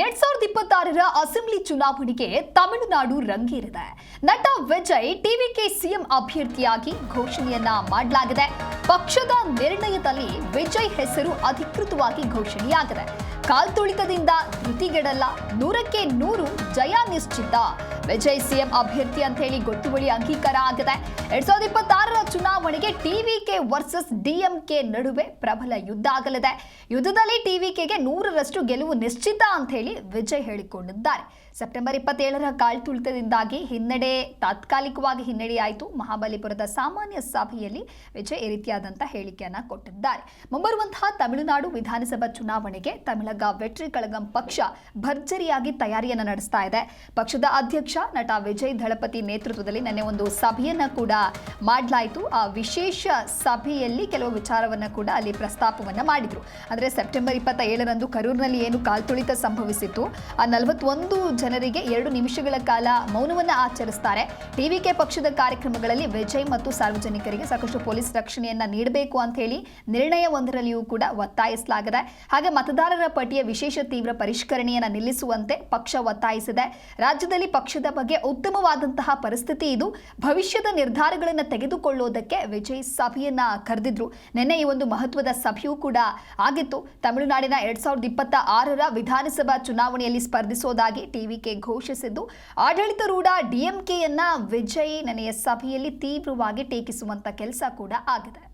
ಎರಡ್ ಸಾವಿರದ ಇಪ್ಪತ್ತಾರರ ಅಸೆಂಬ್ಲಿ ಚುನಾವಣೆಗೆ ತಮಿಳುನಾಡು ರಂಗೇರಿದೆ. ನಟ ವಿಜಯ್ ಟಿವಿಕೆ ಸಿಎಂ ಅಭ್ಯರ್ಥಿಯಾಗಿ ಘೋಷಣೆಯನ್ನ ಮಾಡಲಾಗಿದೆ. ಪಕ್ಷದ ನಿರ್ಣಯದಲ್ಲಿ ವಿಜಯ್ ಹೆಸರು ಅಧಿಕೃತವಾಗಿ ಘೋಷಣೆಯಾಗಿದೆ. ಕಾಲ್ತುಳಿತದಿಂದ ಧೃತಿಗೆಡಲ್ಲ. ನೂರಕ್ಕೆ ನೂರು ಜಯ ನಿಶ್ಚಿತ. ವಿಜಯ್ ಸಿಎಂ ಅಭ್ಯರ್ಥಿ ಅಂತ ಹೇಳಿ ಗೊತ್ತುವಳಿ ಅಂಗೀಕಾರ ಆಗಿದೆ. ಎರಡ್ ಸಾವಿರದ ಇಪ್ಪತ್ತಾರರ ಚುನಾವಣೆಗೆ ಟಿವಿಕೆ ವರ್ಸಸ್ ಡಿಎಂಕೆ ನಡುವೆ ಪ್ರಬಲ ಯುದ್ಧ ಆಗಲಿದೆ. ಯುದ್ಧದಲ್ಲಿ ಟಿವಿಕೆಗೆ ನೂರರಷ್ಟು ಗೆಲುವು ನಿಶ್ಚಿತ ಅಂತ ಹೇಳಿ ವಿಜಯ್ ಹೇಳಿಕೊಂಡಿದ್ದಾರೆ. ಸೆಪ್ಟೆಂಬರ್ ಇಪ್ಪತ್ತೇಳರ ಕಾಳ್ತುಳಿತದಿಂದಾಗಿ ಹಿನ್ನಡೆ ತಾತ್ಕಾಲಿಕವಾಗಿ ಹಿನ್ನಡೆಯಾಯಿತು. ಮಹಾಬಲಿಪುರದ ಸಾಮಾನ್ಯ ಸಭೆಯಲ್ಲಿ ವಿಜಯ್ ಈ ರೀತಿಯಾದಂತಹ ಹೇಳಿಕೆಯನ್ನ ಕೊಟ್ಟಿದ್ದಾರೆ. ಮುಂಬರುವಂತಹ ತಮಿಳುನಾಡು ವಿಧಾನಸಭಾ ಚುನಾವಣೆಗೆ ತಮಿಳಗ ವೆಟ್ರಿ ಕಳಗಂ ಪಕ್ಷ ಭರ್ಜರಿಯಾಗಿ ತಯಾರಿಯನ್ನ ನಡೆಸ್ತಾ ಇದೆ. ಪಕ್ಷದ ಅಧ್ಯಕ್ಷ ನಟ ವಿಜಯ್ ದಳಪತಿ ನೇತೃತ್ವದಲ್ಲಿ ನಿನ್ನೆ ಒಂದು ಸಭೆಯನ್ನ ಕೂಡ ಮಾಡಲಾಯಿತು. ಆ ವಿಶೇಷ ಸಭೆಯಲ್ಲಿ ಕೆಲವು ವಿಚಾರವನ್ನು ಕೂಡ ಅಲ್ಲಿ ಪ್ರಸ್ತಾಪವನ್ನು ಮಾಡಿದರು. ಅಂದರೆ ಸೆಪ್ಟೆಂಬರ್ ಇಪ್ಪತ್ತ ಏಳರಂದು ಕರೂರಿನಲ್ಲಿ ಏನು ಕಾಲ್ತುಳಿತ ಸಂಭವಿಸಿತ್ತು. ಆ ನಲವತ್ತೊಂದು ಜನರಿಗೆ ಎರಡು ನಿಮಿಷಗಳ ಕಾಲ ಮೌನವನ್ನು ಆಚರಿಸ್ತಾರೆ. ಟಿವಿಕೆ ಪಕ್ಷದ ಕಾರ್ಯಕ್ರಮಗಳಲ್ಲಿ ವಿಜಯ್ ಮತ್ತು ಸಾರ್ವಜನಿಕರಿಗೆ ಸಾಕಷ್ಟು ಪೊಲೀಸ್ ರಕ್ಷಣೆಯನ್ನು ನೀಡಬೇಕು ಅಂತ ಹೇಳಿ ನಿರ್ಣಯವೊಂದರಲ್ಲಿಯೂ ಕೂಡ ಒತ್ತಾಯಿಸಲಾಗಿದೆ. ಹಾಗೆ ಮತದಾರರ ಪಟ್ಟಿಯ ವಿಶೇಷ ತೀವ್ರ ಪರಿಷ್ಕರಣೆಯನ್ನು ನಿಲ್ಲಿಸುವಂತೆ ಪಕ್ಷ ಒತ್ತಾಯಿಸಿದೆ. ರಾಜ್ಯದಲ್ಲಿ ಪಕ್ಷದ ಬಗ್ಗೆ ಉತ್ತಮವಾದಂತಹ ಪರಿಸ್ಥಿತಿ ಇದು. ಭವಿಷ್ಯದ ನಿರ್ಧಾರಗಳನ್ನು ತೆಗೆದುಕೊಳ್ಳೋದಕ್ಕೆ ವಿಜಯ್ ಸಭೆಯನ್ನ ಕರೆದಿದ್ರು. ನಿನ್ನೆ ಈ ಒಂದು ಮಹತ್ವದ ಸಭೆಯೂ ಕೂಡ ಆಗಿತ್ತು. ತಮಿಳುನಾಡಿನ ಎರಡ್ ಸಾವಿರದ ಇಪ್ಪತ್ತ ಆರರ ವಿಧಾನಸಭಾ ಚುನಾವಣೆಯಲ್ಲಿ ಸ್ಪರ್ಧಿಸೋದಾಗಿ ಟಿವಿಕೆ ಘೋಷಿಸಿದ್ದು, ಆಡಳಿತಾರೂಢ ಡಿಎಂಕೆಯನ್ನ ವಿಜಯ್ ನೆನೆಯ ಸಭೆಯಲ್ಲಿ ತೀವ್ರವಾಗಿ ಟೀಕಿಸುವಂತ ಕೆಲಸ ಕೂಡ ಆಗಿದೆ.